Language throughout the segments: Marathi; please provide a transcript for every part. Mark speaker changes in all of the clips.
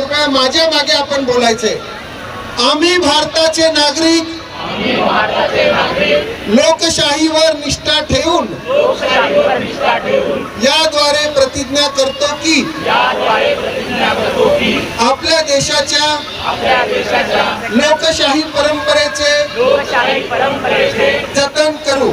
Speaker 1: कृपया माझ्या मागे आपण बोलायचे आम्ही भारताचे नागरिक. लोकशाहीवर निष्ठा ठेवून. याद्वारे प्रतिज्ञा करतो की. आपल्या देशाच्या. लोकशाही परंपरेचे. जतन करू.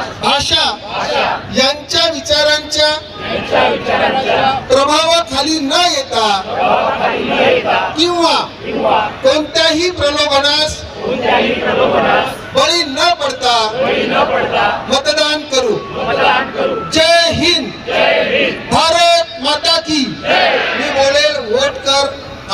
Speaker 1: प्रभावाखाली न येता
Speaker 2: न येता
Speaker 1: किंवा कोणत्याही प्रलोभनास बळी न पडता मतदान करू. जय हिंद.
Speaker 2: जय हिंद
Speaker 1: भारत माता की. मी बोलेल वोट कर.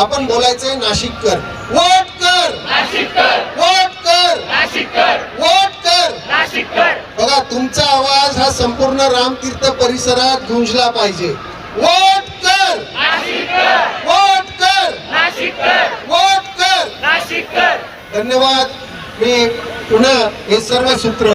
Speaker 1: आपण बोलायचंय नाशिककर. वोट कर.
Speaker 2: नाशिककर
Speaker 1: वोट कर
Speaker 2: नाशिककर
Speaker 1: वोट कर
Speaker 2: नाशिककर
Speaker 1: बघा तुमचा आवाज हा संपूर्ण रामतीर्थ परिसरात गुंजला पाहिजे. वोट कर! वोट कर! वोट कर! धन्यवाद. मी पुन्हा हे सर्व सूत्र